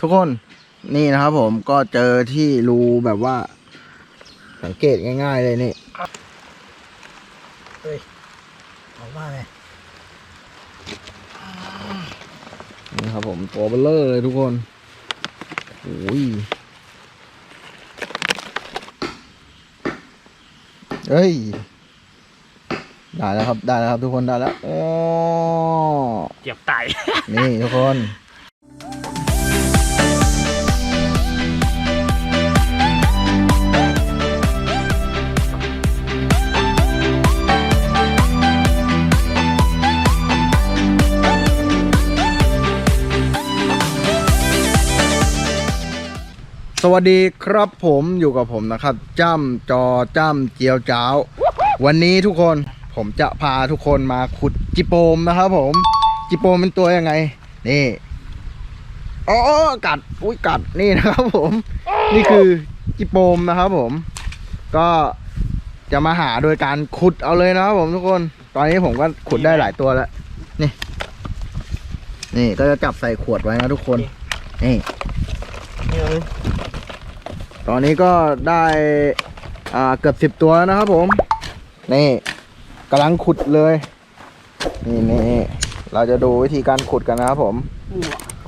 ทุกคนนี่นะครับผมก็เจอที่รูแบบว่า สังเกตง่าย ๆ เลยนี่ออกมาไงนี่ครับผมตัวเบลเลอร์เลยทุกคนโอ้ยเฮ้ย ได้แล้วครับ ได้แล้วครับทุกคนได้แล้วโอ้เจ็บตายนี่ทุกคน วัสดีครับผมอยู่กับผมนะครับจ้ำจอจ้ำเจียวจ้าว วันนี้ทุกคนผมจะพาทุกคนมาขุดจิโปมนะครับผม จิโปมเป็นตัวยังไง นี่อ๋อกัดอุ้ยกัดนี่นะครับผม นี่คือจิโปมนะครับผม ก็จะมาหาโดยการขุดเอาเลยนะครับผมทุกคน ตอนนี้ผมก็ขุดได้หลายตัวแล้ว นี่ นี่ก็จะจับใส่ขวดไว้นะทุกคน นี่นี่เลย ตอนนี้ก็ได้อ่าเกือบสิบตัวแล้วนะครับผม นี่กำลังขุดเลย นี่นี่เราจะดูวิธีการขุดกันนะครับผม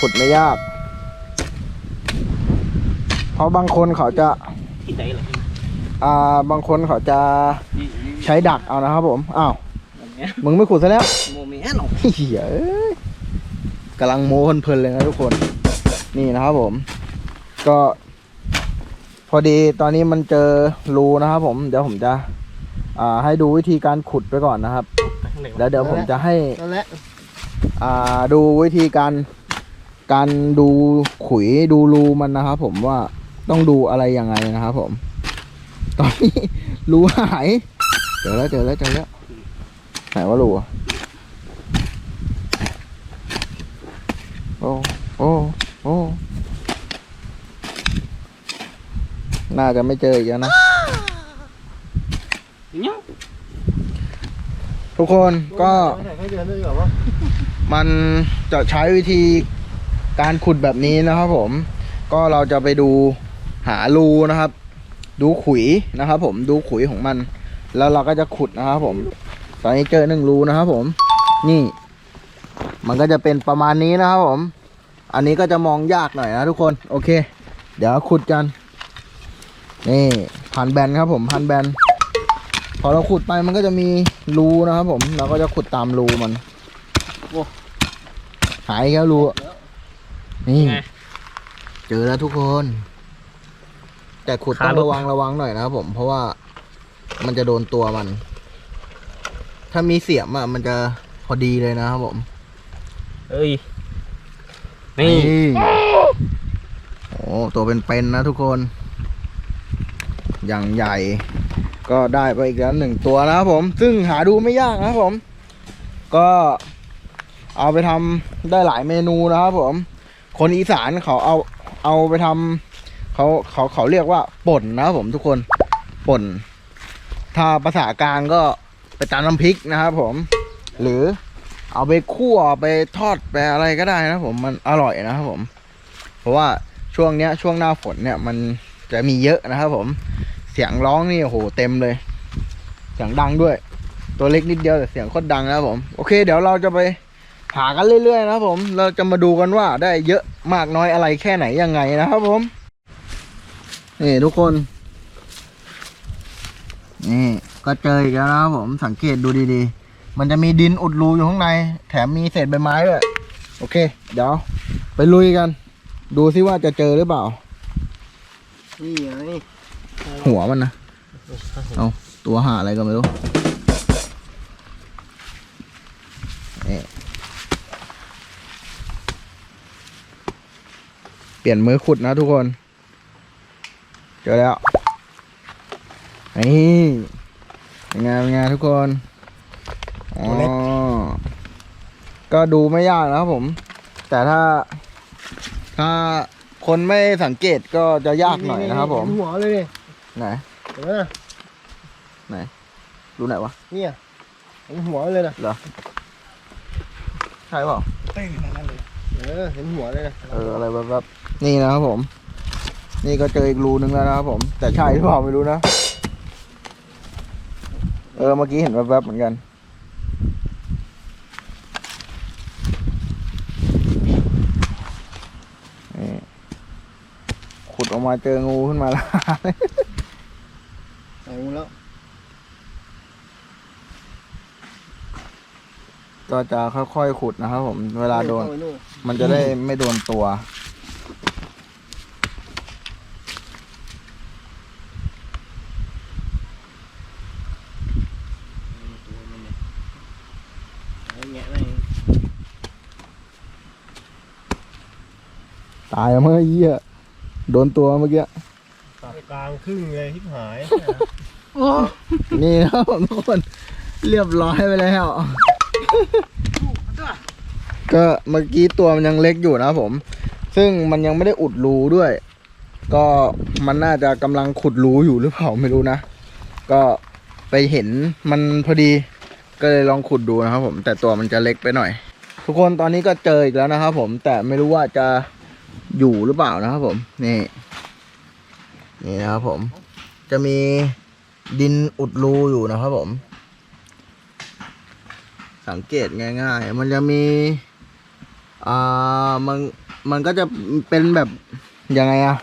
ขุดไม่ยาก เพราะบางคนเขาจะที่ไหนเหรออ่าบางคนเขาจะใช้ดักเอานะครับผม อ้าวแบบเนี้ยมึงไม่ขุดซะแล้วโมเมนต์หรอเหี้ยเอ้ยกำลังโม้เพลินๆเลยนะทุกคน นี่นะครับผม ก็ พอดีตอนนี้มันเจอรูนะครับผมเดี๋ยวผมจะอ่าให้ดูวิธีการขุดไปก่อนนะครับ แล้วเดี๋ยวผมจะให้นั่นแหละอ่าดูวิธีการการดูขุยดูรูมันนะครับผมว่าต้องดูอะไรยังไงนะครับผม ตอนนี้รูหายเจอแล้วเจอแล้วเจอแล้วไหนว่ารูอะโอ้โอ้โอ้ น่าจะไม่เจออีกแล้วนะเนี่ยทุกคนก็ไม่ใช่แค่เดือนด้วยเหรอวะมันจะใช้วิธีการขุดแบบนี้นะครับผม ก็เราจะไปดูหารูนะครับ ดูขุยนะครับผมดูขุยของมัน แล้วเราก็จะขุดนะครับผม ตอนนี้เจอหนึ่งรูนะครับผม นี่ มันก็จะเป็นประมาณนี้นะครับผม อันนี้ก็จะมองยากหน่อยนะทุกคน โอเค เดี๋ยวขุดกัน นี่พันแบนครับผมพันแบนพอเราขุดไปมันก็จะมีรูนะครับผมเราก็จะขุดตามรูมันหายแล้วรูอะนี่ไงเจอแล้วทุกคน แต่ขุดขาต้องลบระวังระวังหน่อยนะครับผม เพราะว่ามันจะโดนตัวมัน ถ้ามีเสียมอะมันจะพอดีเลยนะครับผมเอ้ยนี่โอ้ตัวเป็นๆนะทุกคน อย่างใหญ่ ก็ได้ไปอีกแล้วหนึ่งตัวนะครับผม ซึ่งหาดูไม่ยากนะครับผม ก็เอาไปทำได้หลายเมนูนะครับผม คนอีสานเขาเอาเอาไปทำเขาเขาเขาเรียกว่าป่นนะครับผมทุกคนป่น ถ้าภาษากลางก็ไปตำน้ำพริกนะครับผม หรือเอาไปคั่วไปทอดไปอะไรก็ได้นะครับผมมันอร่อยนะครับผม เพราะว่าช่วงเนี้ยช่วงหน้าฝนเนี่ยมัน จะมีเยอะนะครับผม เสียงร้องนี่โอ้โหเต็มเลย เสียงดังด้วย ตัวเล็กนิดเดียวแต่เสียงโคตรดังนะครับผม โอเค เดี๋ยวเราจะไปหากันเรื่อยๆนะครับผม เราจะมาดูกันว่าได้เยอะมากน้อยอะไรแค่ไหนยังไงนะครับผม นี่ทุกคน นี่ก็เจออีกแล้วนะครับผม สังเกตดูดีๆ มันจะมีดินอุดรูอยู่ข้างใน แถมมีเศษใบไม้ด้วย โอเค เดี๋ยวไปลุยกัน ดูซิว่าจะเจอหรือเปล่า นี่ไงหัวมันนะ เอาตัวหาอะไรก็ไม่รู้เปลี่ยนมือขุดนะทุกคน เจอแล้ว นี่เป็นไงเป็นไงทุกคนอ๋อก็ดูไม่ยากนะครับผม แต่ถ้าถ้า คนไม่สังเกตก็จะยากหน่อยนะครับ ผมเห็หัวเลยนี่ไหนเห็นไหมน่ะดูไหนวะเนี่ยเห็นหัวเลยนะใช่เปล่าเออเห็นหัวเลยนะเอออะไรแบบแบบนี่นะครับผม นี่ก็เจออีกรูนึงแล้วนะครับผม แต่ใช่หรือเปล่าไม่รู้นะ เออเมื่อกี้เห็นแวบๆเหมือนกันนี่ ขุดออกมาเจองูขึ้นมาแล้วใส่งูแล้ว ก็จะค่อยๆขุดนะครับผม เวลาโดนเข้ไปนู่นมันจะได้ไม่โดนตัวเอาแงะแม่งตายแล้วเมื่อกี้อะ โดนตัวเมื่อกี้ ตัดกลางครึ่งเลยทิพหาย นี่นะครับผมทุกคนเรียบร้อยไปแล้วก็เมื่อกี้ตัวมันยังเล็กอยู่นะครับผม ซึ่งมันยังไม่ได้อุดรูด้วย ก็มันน่าจะกำลังขุดรูอยู่หรือเปล่าไม่รู้นะ ก็ไปเห็นมันพอดีก็เลยลองขุดดูนะครับผม แต่ตัวมันจะเล็กไปหน่อย ทุกคนตอนนี้ก็เจออีกแล้วนะครับผมแต่ไม่รู้ว่าจะ อยู่หรือเปล่านะครับผม นี่ นี่นะครับผม จะมีดินอุดรูอยู่นะครับผม สังเกตง่ายๆ มันจะมีอ่ามัน มันก็จะเป็นแบบยังไงอะ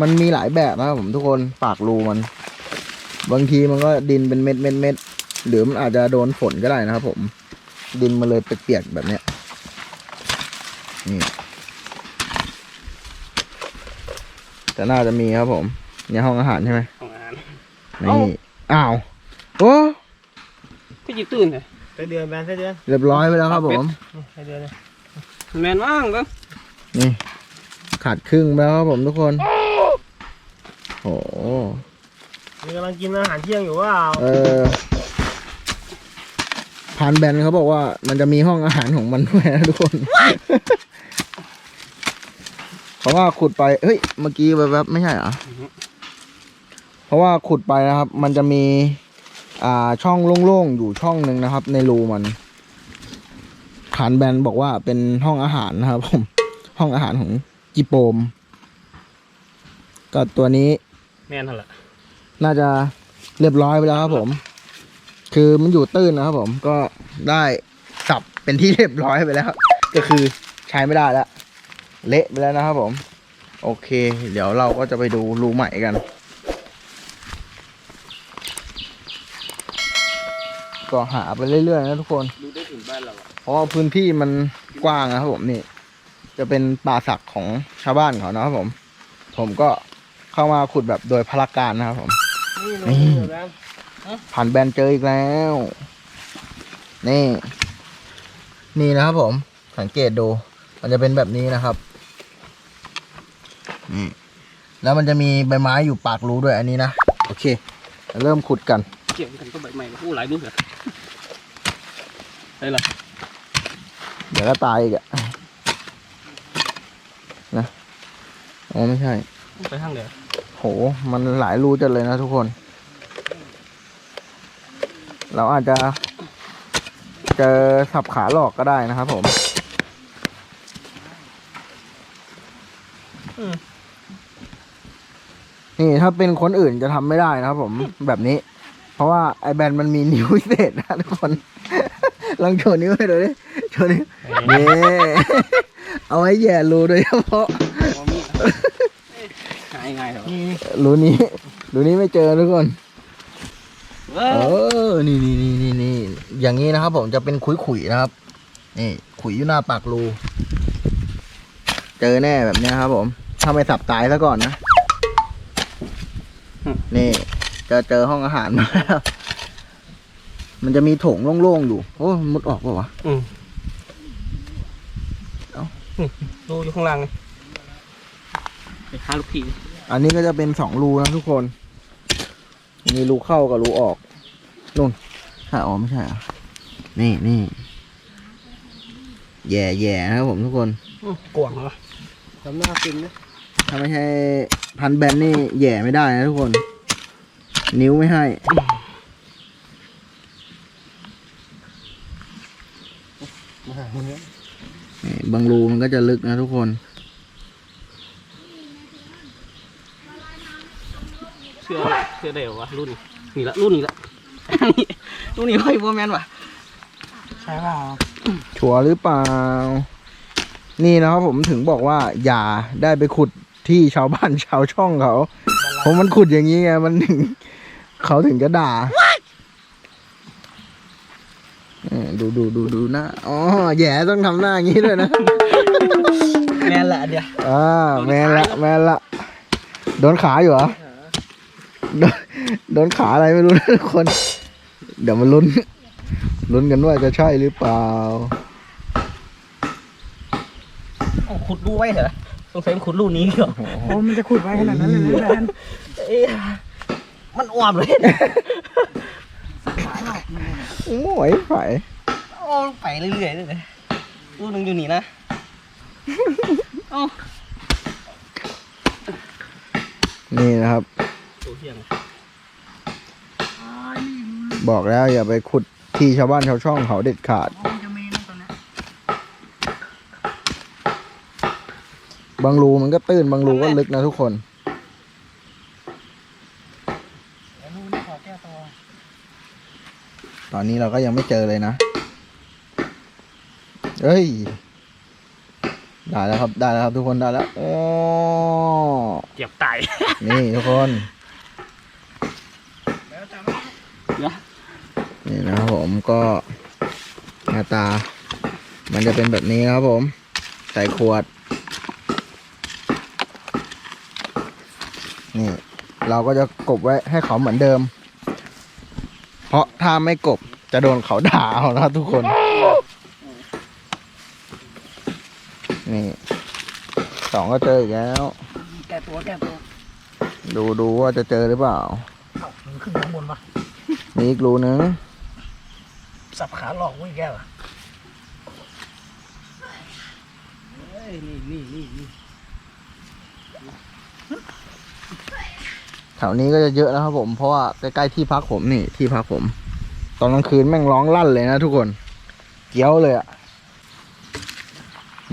มันมีหลายแบบนะครับผมทุกคนปากรูมัน บางทีมันก็ดินเป็นเม็ดเม็ดเม็ดหรือมันอาจจะโดนฝนก็ได้นะครับผม ดินมันเลยเปียกๆแบบเนี้ยนี่ แต่น่าจะมีครับผมในห้องอาหารใช่ไหมของอาหาร นี่ อ้าว โอ้ก็ยิตื่นเลยใส่เดือนแบนใส่เดือนเรียบร้อยไปแล้วครับผมใส่เดือนเลยแมนมากก็นี่ขาดครึ่งไปแล้วครับผมทุกคน โอ้โหมีกำลังกินอาหารเที่ยงอยู่ว่าเออพานแบนเขาบอกว่ามันจะมีห้องอาหารของมันด้วยนะทุกคนเพ ราะว่าขุดไปเฮ้ยเมื่อกี้แวบๆไม่ใช่เหรอเพราะว่าขุดไปนะครับ มันจะมี อ่าช่องโล่งๆอยู่ช่องหนึ่งนะครับ ในรูมันฐานแบนบอกว่าเป็นห้องอาหารนะครับผมห้องอาหารของจิโปม ก็ตัวนี้แมนเท่าไหร่น่าจะเรียบร้อยไปแล้วครับผม คือมันอยู่ตื้นนะครับผมก็ได้สับเป็นที่เรียบร้อยไปแล้ว ก็คือใช้ไม่ได้แล้ว เละไปแล้วนะครับผม โอเค เดี๋ยวเราก็จะไปดูรูใหม่กัน ก็หาไปเรื่อยๆนะทุกคน ดูได้ถึงบ้านเราเพราะว่าพื้นที่มันกว้างนะครับผมนี่ จะเป็นป่าศักของชาวบ้านเขานะครับผม ผมก็เข้ามาขุดแบบโดยพละการนะครับผม นี่ลงนี่เดือนแบนผ่านแบนเจออีกแล้ว นี่ นี่นะครับผม สังเกตดู มันจะเป็นแบบนี้นะครับ นี่แล้วมันจะมีใบไม้อยู่ปากรูด้วยอันนี้นะ โอเค เริ่มขุดกัน เกี่ยวกันก็ใบใหม่ผู้หลายมือเหรอได้ละเดี๋ยวก็ตายอีกอะนะอ๋อไม่ใช่ ไปทางเดียวโห มันหลายรูจัดเลยนะทุกคน เราอาจจะ เจอสับขาหลอกก็ได้นะครับผม นี่ถ้าเป็นคนอื่นจะทำไม่ได้นะครับผมแบบนี้ เพราะว่าไอแบนมันมีนิ้วพิเศษนะทุกคน ลองโชว์นิ้วให้ดูดิโชว์นิ้วนี่เอาไว้แย่รูโดยเฉพาะหายง่ายเหรอนี่รูนี้รูนี้ไม่เจอทุกคนเออนี่นี่นี่นี่นี่อย่างนี้นะครับผมจะเป็นขุยขุยๆนะครับ นี่ขุยอยู่หน้าปากรู เจอแน่แบบนี้ครับผม ถ้าไม่สับตายซะก่อนนะ นี่เจอเจอห้องอาหารมาแล้วมันจะมีโถงโล่งๆอยู่โอ้ยมุดออกเปล่าวะอืมเอ้านี่ดูอยู่ข้างล่างเลยไปหาลูกผีอันนี้ก็จะเป็นสองรูนะทุกคน มีรูเข้ากับรูออกนู่นถ้าออกไม่ใช่เหรอนี่นี่แย่แย่นะครับผมทุกคนอื้อกวางเหรอทำหน้าฟินนะถ้าไม่ใช่ พันแบนนี่แย่ไม่ได้นะทุกคน นิ้วไม่ให้ บางรูมันก็จะลึกนะทุกคน เชื่อเชื่อเด้เหรวะรุ่นนี่ละรุ่นนี่ละรุ่นนี้ค่อยพ่อแมนวะใช่เปล่าชัวหรือเปล่า นี่นะครับผมถึงบอกว่าอย่าได้ไปขุด ที่ชาวบ้านชาวช่องเขาเพราะมันขุดอย่างนี้ไงมันถึงเขาถึงจะด่าเออดูดูดูดูหน้าอ๋อแย่ต้องทำหน้าอย่างนี้ด้วยนะแม่นละเดี๋ยวอ่าแมนละแมนละโดนขาอยู่เหรอโดนโดนขาอะไรไม่รู้นะทุกคน เดี๋ยวมาลุ้นลุ้นกันว่าจะใช่หรือเปล่าเอาขุดรูไว้เหรอ สงสัยมันขุดรูนี้เหรอโอ้มันจะขุดไว้ขนาดนั้นเลยนะแบนเอ๊ะมันอ้วมเลยโอ้ยไฝโอ้ไปเรื่อยๆเลยนะรูหนึงอยู่นี่นะเอ้านี่นะครับ ตัวเที่ยงบอกแล้วอย่าไปขุดที่ชาวบ้านชาวช่องเขาเด็ดขาด จะมีนะตอนนี้ บางรูมันก็ตื้นบางรูก็ลึกนะทุกคนเดี๋ยวลูกนี่ขอแก้ตัวตอนนี้เราก็ยังไม่เจอเลยนะ เฮ้ย ได้แล้วครับ ได้แล้วครับทุกคน ได้แล้ว โอ้เจ็บตายนี่ทุกคนแล้วจำเดี๋ยวนี่นะครับผมก็หน้าตา มันจะเป็นแบบนี้นะครับผม ใส่ขวด นี่เราก็จะกบไว้ให้เขาเหมือนเดิม เพราะถ้าไม่กบจะโดนเขาด่าเอานะครับทุกคน นี่สองก็เจออีกแล้ว แก้ตัวแก้ตัวดูดูว่าจะเจอหรือเปล่าเอ้ามันขึ้นข้างบนปะมีอีกรูนึงสับขาหลอกไว้แก้วอะเอ้ยนี่นี่นี่นี่ แถวนี้ก็จะเยอะนะครับผมเพราะว่าใกล้ๆที่พักผมนี่ที่พักผม ตอนกลางคืนแม่งร้องลั่นเลยนะทุกคน เกี้ยวเลยอะ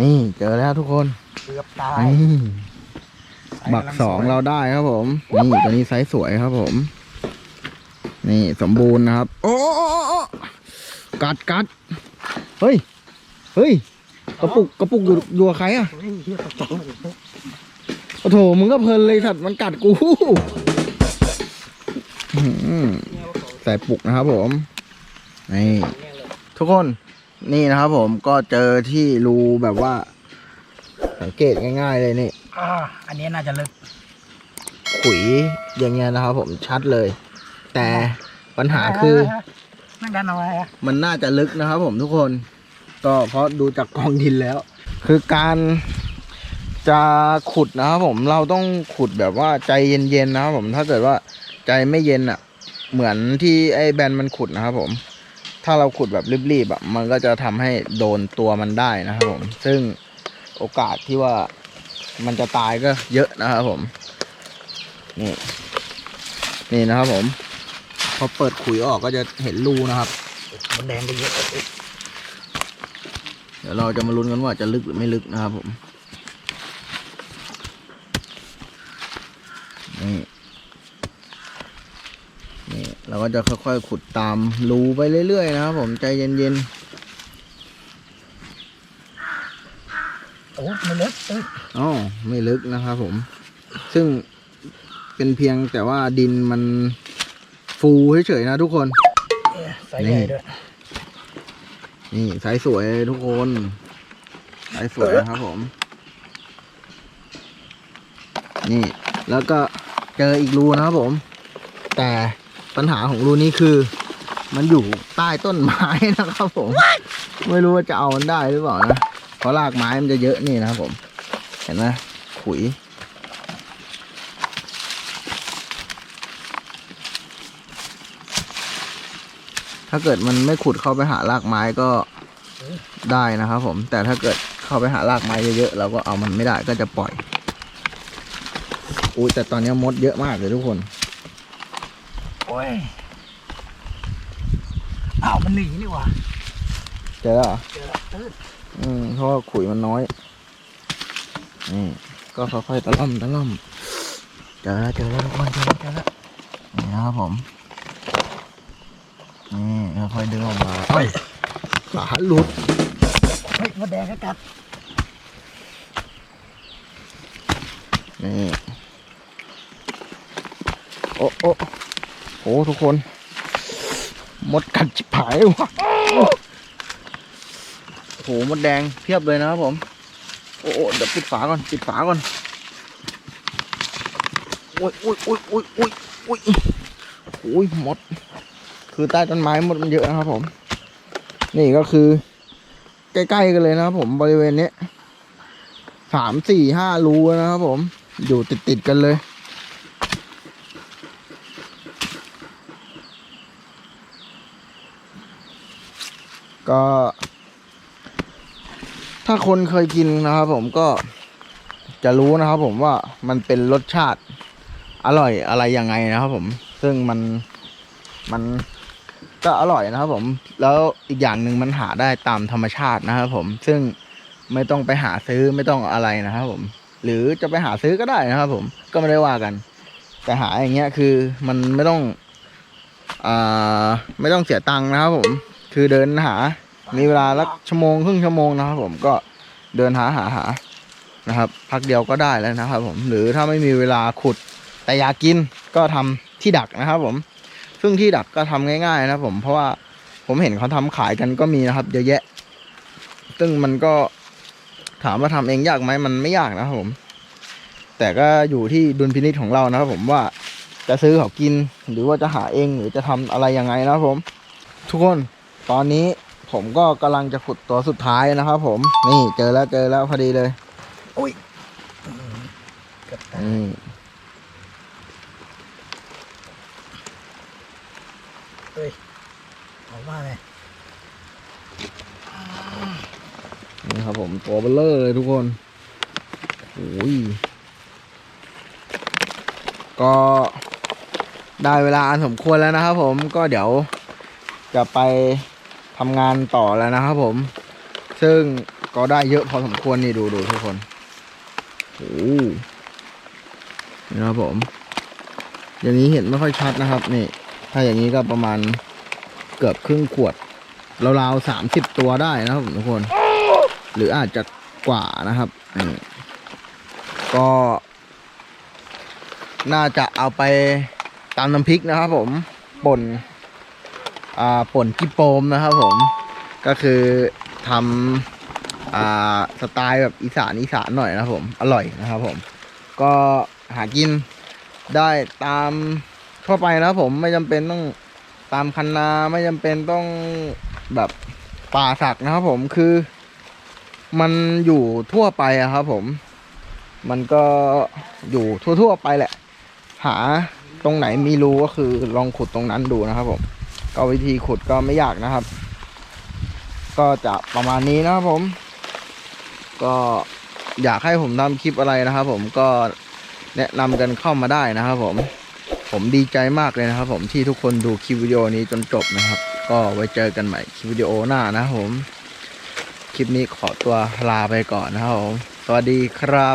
นี่เจอแล้วทุกคนเกือบตายนี่บักสองเราได้ครับผม นี่ตัวนี้ไซส์สวยครับผม นี่สมบูรณ์นะครับ โอ้โอ้โอ้โอ้กัดกัดเฮ้ยเฮ้ยกระปุกกระปุกอยู่อยู่กับใครอะไม่มีเหี้ยตกใจหมดเลยโอ้โถมึงก็เพลินเลยสัตว์มันกัดกูอื้อหือ ใส่ปุกนะครับผม นี่ ทุกคนนี่นะครับผมก็เจอที่รูแบบว่า สังเกตง่าย ๆ เลยนี่อ่าอันนี้น่าจะลึกขุยอย่างเงี้ยนะครับผมชัดเลย แต่ปัญหาคือนั่งดันเอาไว้อะมันน่าจะลึกนะครับผมทุกคน ก็เพราะดูจากกองดินแล้ว คือการจะขุดนะครับผมเราต้องขุดแบบว่าใจเย็นๆนะครับผมถ้าเกิดว่า ใจไม่เย็นอะ เหมือนที่ไอ้แบนมันขุดนะครับผม ถ้าเราขุดแบบรีบๆอะมันก็จะทำให้โดนตัวมันได้นะครับผม ซึ่งโอกาสที่ว่ามันจะตายก็เยอะนะครับผม นี่ นี่นะครับผม พอเปิดขุยออกก็จะเห็นรูนะครับ มันแดงไปเยอะ เดี๋ยวเราจะมาลุ้นกันว่าจะลึกหรือไม่ลึกนะครับผม นี่ นี่ เราก็จะค่อยๆ ขุดตามรูไปเรื่อยๆ นะครับผมใจเย็นโอ้มันลึกเอ้ยๆอ๋อไม่ลึกนะครับผม ซึ่งเป็นเพียงแต่ว่าดินมันฟูเฉยๆนะทุกคนใส่ใหญ่ด้วย นี่สายสวยเลยทุกคนสายสวยนะครับผม นี่แล้วก็เจออีกรูนะครับผม แต่ ปัญหาของรูนี้คือ มันอยู่ใต้ต้นไม้นะครับผมไม่รู้ว่าจะเอามันได้หรือเปล่านะเพราะรากไม้มันจะเยอะนี่นะครับผม เห็นไหมขุย ถ้าเกิดมันไม่ขุดเข้าไปหารากไม้ก็ได้นะครับผม แต่ถ้าเกิดเข้าไปหารากไม้เยอะๆเราก็เอามันไม่ได้ก็จะปล่อยอุ้ยแต่ตอนนี้มดเยอะมากเลยทุกคน โอ้ยอ้าวมันหนีนี่หว่าเจอแล้วเหรอเจอแล้วตื้นอืมเพราะว่าขุยมันน้อย นี่ ก็ค่อยๆตะล่อมตะล่อมเจอแล้วเจอแล้วทุกคนเจอแล้วเจอแล้วนี่นะครับผม นี่ค่อยๆดึงออกมาเอ้ยขาหลุด เฮ้ยมดแดงก็กัด นี่ โอ้โอ้ โอ้ทุกคนมดกัดจิบหายวะโอ้โหมดแดงเพียบเลยนะครับผม โอ้โอ้เดี๋ยวปิดฝาก่อนปิดฝาก่อนโอ้ยโอ้ยโอ้ยโอ้ยโอ้ยโอ้ยโอ้ยมด คือใต้ต้นไม้มดมันเยอะนะครับผม นี่ก็คือ ใกล้ๆกันเลยนะครับผมบริเวณนี้สามสี่ห้ารูนะครับผม อยู่ติดๆกันเลย ก็ ถ้าคนเคยกินนะครับผมก็จะรู้นะครับผมว่ามันเป็นรสชาติอร่อยอะไรยังไงนะครับผม ซึ่งมันมันก็อร่อยนะครับผม แล้วอีกอย่างหนึ่งมันหาได้ตามธรรมชาตินะครับผม ซึ่งไม่ต้องไปหาซื้อไม่ต้องอะไรนะครับผม หรือจะไปหาซื้อก็ได้นะครับผม ก็ไม่ได้ว่ากัน แต่หาอย่างเงี้ยคือมันไม่ต้องอ่าไม่ต้องเสียตังค์นะครับผม คือเดินหา มีเวลาสักชั่วโมงครึ่งชั่วโมงนะครับ ผมก็เดินหาหาหานะครับ พักเดียวก็ได้แล้วนะครับ ผมหรือถ้าไม่มีเวลาขุดแต่อยากกินก็ทำที่ดักนะครับ ผม ซึ่งที่ดักก็ทำง่าย ๆ นะครับผมเพราะว่าผมเห็นเขาทำขายกันก็มีนะครับเยอะแยะ ซึ่งมันก็ถามว่าทำเองยากไหมมันไม่ยากนะครับผม แต่ก็อยู่ที่ดุลพินิจของเรานะครับ ผมว่าจะซื้อเขากินหรือว่าจะหาเองหรือจะทำอะไรยังไงนะครับผม ทุกคน ตอนนี้ผมก็กำลังจะขุดตัวสุดท้ายนะครับ ผม นี่เจอแล้วเจอแล้วพอดีเลยเกับตายอืมออกมาเลยนี่ครับผมตัวเบลเลอร์เลยทุกคนโอ้ยก็ได้เวลาอันสมควรแล้วนะครับผมก็เดี๋ยวจะไป ทำงานต่อแล้วนะครับผม ซึ่งก็ได้เยอะพอสมควรนี่ดูดูทุกคนโอ้โหนี่นะครับผม อย่างนี้เห็นไม่ค่อยชัดนะครับ นี่ ถ้าอย่างนี้ก็ประมาณเกือบครึ่งขวดราวๆสามสิบตัวได้นะครับผมทุกคน หรืออาจจะกว่านะครับนี่ก็ น่าจะเอาไปตำน้ำพริกนะครับผมป่น ป่นจิโปมนะครับผมก็คือทำอ่าสไตล์แบบอีสานอีสานหน่อยนะครับผมอร่อยนะครับผม ก็หากินได้ตามทั่วไปนะครับผมไม่จำเป็นต้องตามคันนาไม่จำเป็นต้องแบบป่าสักนะครับผมคือ มันอยู่ทั่วไปอะครับผมมันก็อยู่ทั่วๆไปแหละ หาตรงไหนมีรูก็คือลองขุดตรงนั้นดูนะครับผม ก็วิธีขุดก็ไม่ยากนะครับ ก็จะประมาณนี้นะครับผม ก็อยากให้ผมทำคลิปอะไรนะครับผมก็แนะนำกันเข้ามาได้นะครับผม ผมดีใจมากเลยนะครับผมที่ทุกคนดูคลิปวิดีโอนี้จนจบนะครับ ก็ไว้เจอกันใหม่คลิปวิดีโอหน้านะครับผม คลิปนี้ขอตัวลาไปก่อนนะครับผม สวัสดีครับ